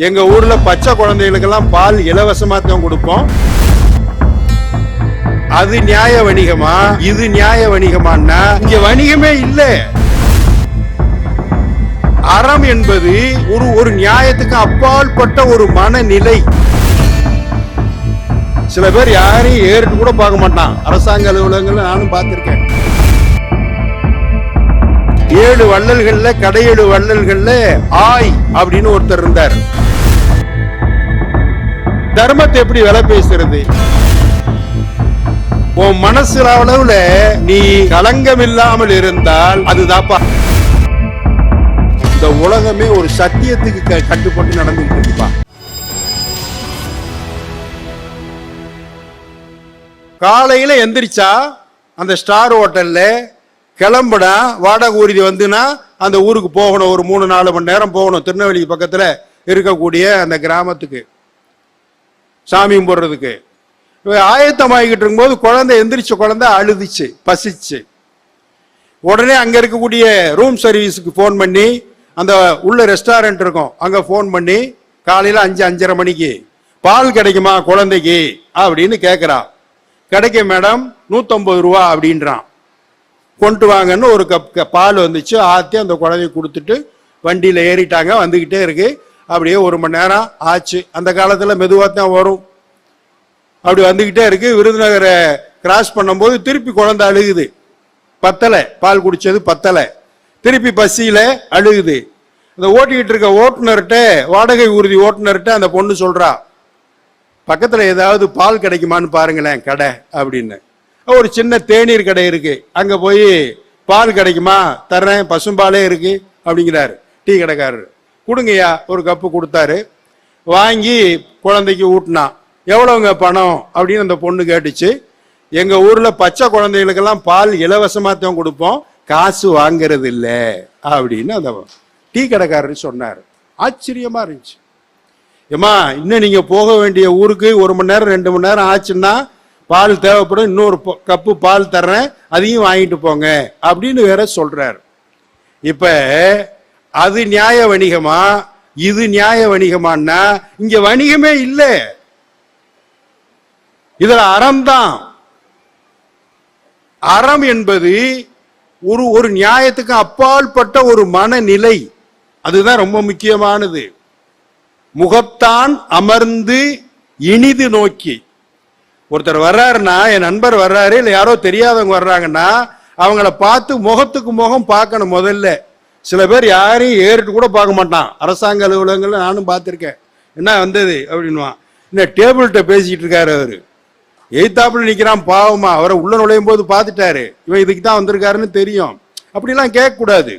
எங்க ஊர்ல பச்சை குழந்தைகளுக்கெல்லாம் பால் இலவசமா தான் கொடுப்போம். அது நியாய வணிகமா? இது நியாய வணிகமான்னா? இங்க வணிகமே இல்ல. அறம் என்பது ஒரு ஒரு நியாயத்துக்கு அப்பாற்பட்ட ஒரு மனநிலை. சில பேர் யாரையும் ஏறிட்டு கூட பார்க்க மாட்டான். அரசாங்க அலுவலகங்கள் நானும் பார்த்திருக்கேன். ஏழு வள்ளல்கள்ல கடையேழு வள்ளல்கள்ல ஆய் அப்படின்னு ஒருத்தர் இருந்தார். தர்மத்தை எப்படி விலை பேசுறது? உன் மனசு அளவுல நீ கலங்கம் இல்லாமல் இருந்தால் அதுதாப்பா. இந்த உலகமே ஒரு சத்தியத்துக்கு க- கட்டுப்பட்டு நடந்துட்டு இருக்குப்பா காலையில எந்திரிச்சா அந்த ஸ்டார் ஹோட்டல்ல கிளம்புனா வாடகை ஊர்தி வந்துன்னா அந்த ஊருக்கு போகணும். ஒரு மூணு நாலு மணி நேரம் போகணும். திருநெல்வேலி பக்கத்துல இருக்கக்கூடிய அந்த கிராமத்துக்கு. சாமி கும்பிட்றதுக்கு ஆயத்தம் ஆகிக்கிட்டு இருக்கும்போது குழந்தை எந்திரிச்ச குழந்தை அழுதுச்சு பசிச்சு. உடனே அங்கே இருக்கக்கூடிய ரூம் சர்வீஸுக்கு ஃபோன் பண்ணி அந்த உள்ள ரெஸ்டாரண்ட் இருக்கும் அங்கே ஃபோன் பண்ணி காலையில் அஞ்சு அஞ்சரை மணிக்கு பால் கிடைக்குமா குழந்தைக்கு? அப்படின்னு கேட்குறா கிடைக்கும் மேடம் நூற்றம்பது ரூபா அப்படின்றான். கொண்டு வாங்கன்னு ஒரு கப் பால் வந்துச்சு ஆற்றி அந்த குழந்தைய கொடுத்துட்டு வண்டியில் ஏறிட்டாங்க வந்துக்கிட்டே இருக்குது அப்படியே ஒரு மணி நேரம் ஆச்சு. அந்த காலத்தில் மெதுவாக தான் வரும். அப்படி வந்துக்கிட்டே இருக்கு. விருதுநகரை கிராஸ் பண்ணும்போது திருப்பி குழந்தை அழுகுது. பத்தலை. பால் குடிச்சது பத்தலை. திருப்பி பசியில் அழுகுது. அந்த ஓட்டிக்கிட்டு இருக்க ஓட்டுநர்கிட்ட வாடகை ஊர்தி ஓட்டுநர்கிட்ட அந்த பொண்ணு சொல்றா பக்கத்தில் ஏதாவது பால் கிடைக்குமான்னு பாருங்களேன் கடை அப்படின்னு. ஒரு சின்ன தேநீர் கடை இருக்கு. அங்கே போய் பால் கிடைக்குமா? தர்றேன். பசும்பாலே இருக்கு அப்படிங்கிறாரு. டீ கடைக்காரர். கொடுங்கய்யா ஒரு கப்பு கொடுத்தாரு. வாங்கி குழந்தைக்கு ஊட்டினான் எவ்வளோங்க பணம் அப்படின்னு அந்த பொண்ணு கேட்டுச்சு. எங்கள் ஊரில் பச்சை குழந்தைகளுக்கெல்லாம் பால் இலவசமாக தான் கொடுப்போம் காசு வாங்கிறது இல்லை அப்படின்னு அந்த டீ கடைக்காரர் சொன்னார். ஆச்சரியமாக இருந்துச்சு. ஏம்மா இன்னும் நீங்கள் போக வேண்டிய ஊருக்கு ஒரு மணி நேரம் ரெண்டு மணி நேரம் ஆச்சுன்னா பால் தேவைப்படும் இன்னொரு கப்பு பால் தர்றேன் அதையும் வாங்கிட்டு போங்க அப்படின்னு வேற சொல்கிறார் இப்போ அது நியாய வணிகமா? இது நியாய வணிகமான்னா இங்க வணிகமே இல்லை. இதுல அறம்தான் அறம் என்பது ஒரு ஒரு நியாயத்துக்கு அப்பாற்பட்ட ஒரு மனநிலை. அதுதான் ரொம்ப முக்கியமானது. முகத்தான் அமர்ந்து இனிது நோக்கி. ஒருத்தர் வர்றாருன்னா என் நண்பர் வர்றாரு இல்லை யாரோ தெரியாதவங்க வர்றாங்கன்னா அவங்கள பார்த்து முகத்துக்கு முகம் பார்க்கணும் முதல்ல. சில பேர் யாரையும் ஏறிட்டு கூட பார்க்க மாட்டான். அரசாங்க அலுவலகங்கள்ல நானும் பார்த்துருக்கேன். என்ன வந்தது அப்படின்வான் இந்த டேபிள்கிட்ட பேசிக்கிட்டு இருக்காரு அவரு. எய்த்தாப்புல நிற்கிறான் பாவமா. அவரை உள்ள நுழையும் போது பார்த்துட்டாரு. இவன் இதுக்கு தான் வந்திருக்காருன்னு தெரியும். அப்படிலாம் கேட்கக்கூடாது.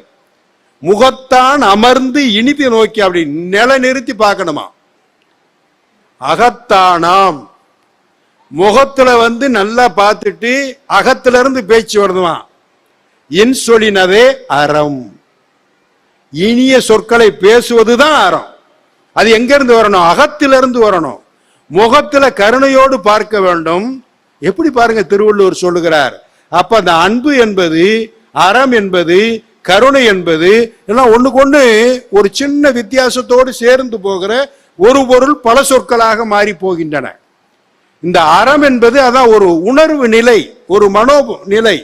முகத்தான் அமர்ந்து இனிதி நோக்கி அப்படி நில நிறுத்தி பார்க்கணுமா? அகத்தானாம். முகத்துல வந்து நல்லா பார்த்துட்டு அகத்துல இருந்து பேச்சு வருதுவான் இன்சொலினதே அறம். இனிய சொற்களை பேசுவதுதான் அறம். அது எங்கிருந்து வரணும்? அகத்திலிருந்து வரணும். முகத்துல கருணையோடு பார்க்க வேண்டும். எப்படி பாருங்க திருவள்ளுவர் சொல்லுகிறார். அப்ப அந்த அன்பு என்பது அறம் என்பது கருணை என்பது எல்லாம் ஒண்ணுக்கு ஒண்ணு ஒரு சின்ன வித்தியாசத்தோடு சேர்ந்து போகிற ஒரு பொருள் பல சொற்களாக மாறி போகின்றன. இந்த அறம் என்பது அதான் ஒரு உணர்வு நிலை ஒரு மனோ நிலை.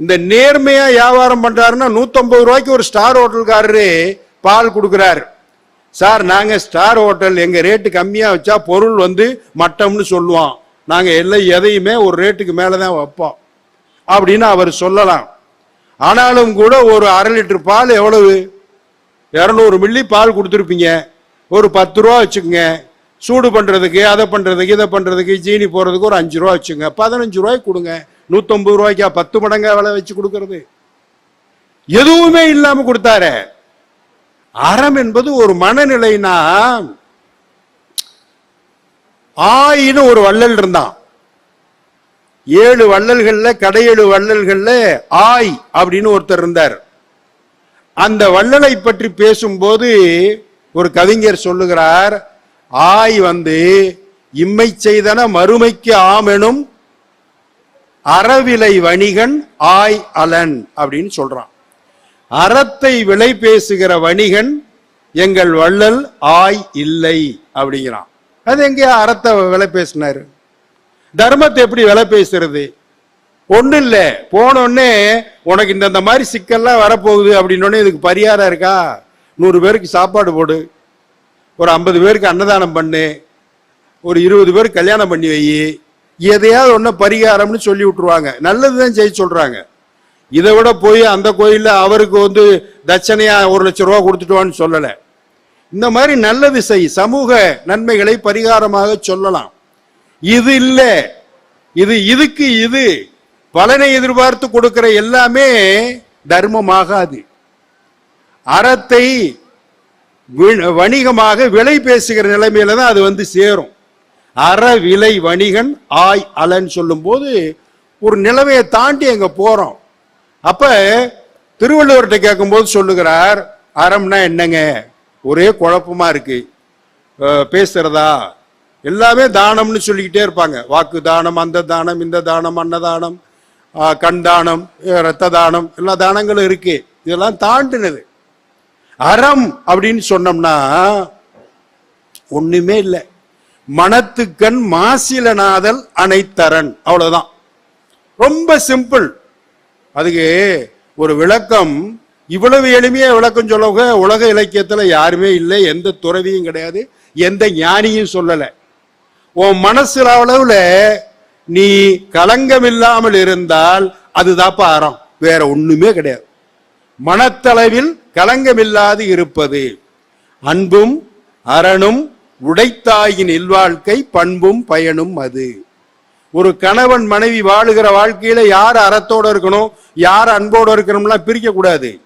இந்த நேர்மையா வியாபாரம் பண்றாருன்னா 150 ரூபாய்க்கு ஒரு ஸ்டார் ஹோட்டல்காரரு பால் கொடுக்குறாரு. சார் நாங்க ஸ்டார் ஹோட்டல் எங்க ரேட்டு கம்மியா வச்சா பொருள் வந்து மட்டம்னு சொல்லுவோம் நாங்க எல்லாம் எதையுமே ஒரு ரேட்டுக்கு மேலதான் வைப்போம். அப்படின்னு அவர் சொல்லலாம். ஆனாலும் கூட ஒரு அரை லிட்டர் பால் எவ்வளவு? இரநூறு மில்லி பால் கொடுத்துருப்பீங்க. ஒரு பத்து ரூபா வச்சுக்கோங்க. சூடு பண்றதுக்கு அதை பண்றதுக்கு இதை பண்றதுக்கு ஜீனி போறதுக்கு ஒரு அஞ்சு ரூபா வச்சுங்க பதினஞ்சு ரூபாய்க்கு கொடுங்க. நூத்தம்பது ரூபாய்க்கா பத்து மடங்கா விலை வச்சு கொடுக்கறது? எதுவுமே இல்லாம கொடுத்தாரு. அறம் என்பது ஒரு மனநிலைனா ஆயின்னு ஒரு வள்ளல் இருந்தான். ஏழு வள்ளல்கள்ல கடையேழு வள்ளல்கள்ல ஆய் அப்படின்னு ஒருத்தர் இருந்தார். அந்த வள்ளலை பற்றி பேசும்போது ஒரு கவிஞர் சொல்லுகிறார் ஆய் வந்து இம்மை செய்தன மறுமைக்கு ஆமெனும் அறவிலை வணிகன் ஆய் அலன் அப்படின்னு சொல்றான். அறத்தை விலை பேசுகிற வணிகன் எங்கள் வள்ளல் ஆய் இல்லை அப்படிங்கிறான். அது எங்கேயா அறத்தை விலை பேசினாரு? தர்மத்தை எப்படி விலை பேசுறது? ஒன்றும் இல்லை போனோடனே உனக்கு இந்த மாதிரி சிக்கல்லாம் வரப்போகுது அப்படின்னோடனே இதுக்கு பரிகாரம் இருக்கா? நூறு பேருக்கு சாப்பாடு போடு. ஒரு ஐம்பது பேருக்கு அன்னதானம் பண்ணு. ஒரு இருபது பேருக்கு கல்யாணம் பண்ணி வை. எதையாவது ஒன்று பரிகாரம்னு சொல்லி விட்டுருவாங்க. நல்லதுதான் செய்ய சொல்றாங்க. இதை விட போய் அந்த கோயில்ல அவருக்கு வந்து தட்சணையா ஒரு லட்சம் ரூபா கொடுத்துட்டுவான்னு சொல்லலை. இந்த மாதிரி நல்லது செய். சமூக நன்மைகளை பரிகாரமாக சொல்லலாம். இது இல்ல. இது இதுக்கு இது. பலனை எதிர்பார்த்து கொடுக்கிற எல்லாமே தர்மமாகாது. அறத்தை வணிகமாக விலை பேசுகிற நிலைமையில தான் அது வந்து சேரும். அறவிலை வணிகன் ஆய் அலன் சொல்லும்போது ஒரு நிலைமையை தாண்டி அங்க போறோம். அப்ப திருவள்ளுவர்கிட்ட கேட்கும்போது சொல்லுகிறார் அறம்னா என்னங்க? ஒரே குழப்பமா இருக்கு. பேசுகிறதா பேசுறதா? எல்லாமே தானம்னு சொல்லிக்கிட்டே இருப்பாங்க. வாக்கு தானம் அந்த தானம் இந்த தானம் அன்னதானம் கண் தானம் இரத்த ரத்த தானம் எல்லா தானங்களும் இருக்கு. இதெல்லாம் தாண்டினது. அறம் அப்படின்னு சொன்னோம்னா ஒண்ணுமே இல்லை. மனத்துக்கண் மாசிலநாதல் அனைத்தரன் அவ்வளவுதான். ரொம்ப சிம்பிள். அதுக்கு ஒரு விளக்கம் இவ்வளவு எளிமையா விளக்கம் சொல்லுங்க. உலக இலக்கியத்துல யாருமே இல்லை. எந்த துறவியும் கிடையாது. எந்த ஞானியும் சொல்லலை. உன் மனசுல அளவுல நீ கலங்கம் இல்லாமல் இருந்தால் அதுதாப்பா அறம் வேற ஒண்ணுமே கிடையாது. மனத்தளவில் களங்கமில்லாது இருப்பது. அன்பும் அரணும் உடைத்தாயின் இல்வாழ்க்கை பண்பும் பயனும் அது. ஒரு கணவன் மனைவி வாழுகிற வாழ்க்கையில யார் அறத்தோட இருக்கணும் யார் அன்போடு இருக்கணும்லாம் பிரிக்க கூடாது.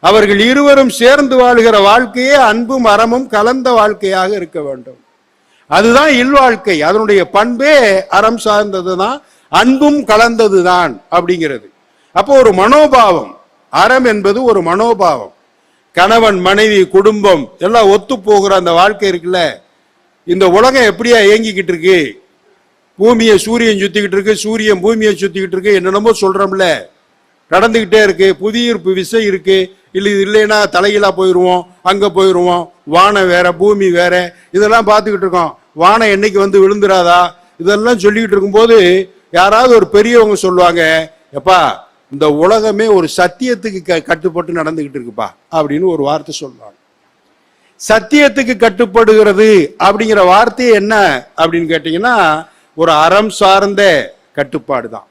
அவர்கள் இருவரும் சேர்ந்து வாழுகிற வாழ்க்கையே அன்பும் அறமும் கலந்த வாழ்க்கையாக இருக்க வேண்டும். அதுதான் இல்வாழ்க்கை. அதனுடைய பண்பே அறம் சார்ந்தது தான் அன்பும் கலந்தது தான் அப்படிங்கிறது. அப்போ ஒரு மனோபாவம். அறம் என்பது ஒரு மனோபாவம். கணவன் மனைவி குடும்பம் எல்லாம் ஒத்து போகிற அந்த வாழ்க்கை இருக்குல்ல? இந்த உலகம் எப்படியா இயங்கிக்கிட்டு இருக்கு? பூமியை சூரியன் சுத்திக்கிட்டு இருக்கு சூரியன் பூமியை சுத்திக்கிட்டு இருக்கு என்னென்னமோ சொல்றோம்ல. நடந்துகிட்டே இருக்கு புவியீர்ப்பு விசை இருக்கு. இல்ல இது இல்லைன்னா தலைகீழா போயிடுவோம் அங்க போயிடுவோம் வானம் வேற பூமி வேற. இதெல்லாம் பார்த்துக்கிட்டு இருக்கோம். வானம் என்னைக்கு வந்து விழுந்துராதா? இதெல்லாம் சொல்லிக்கிட்டு இருக்கும்போது யாராவது ஒரு பெரியவங்க சொல்லுவாங்க எப்பா இந்த உலகமே ஒரு சத்தியத்துக்கு க- கட்டுப்பட்டு நடந்துக்கிட்டு இருக்குப்பா அப்படின்னு ஒரு வார்த்தை சொல்லுவாங்க சத்தியத்துக்கு கட்டுப்படுகிறது அப்படிங்கிற வார்த்தை என்ன அப்படின்னு கேட்டிங்கன்னா ஒரு அறம் சார்ந்த கட்டுப்பாடு தான்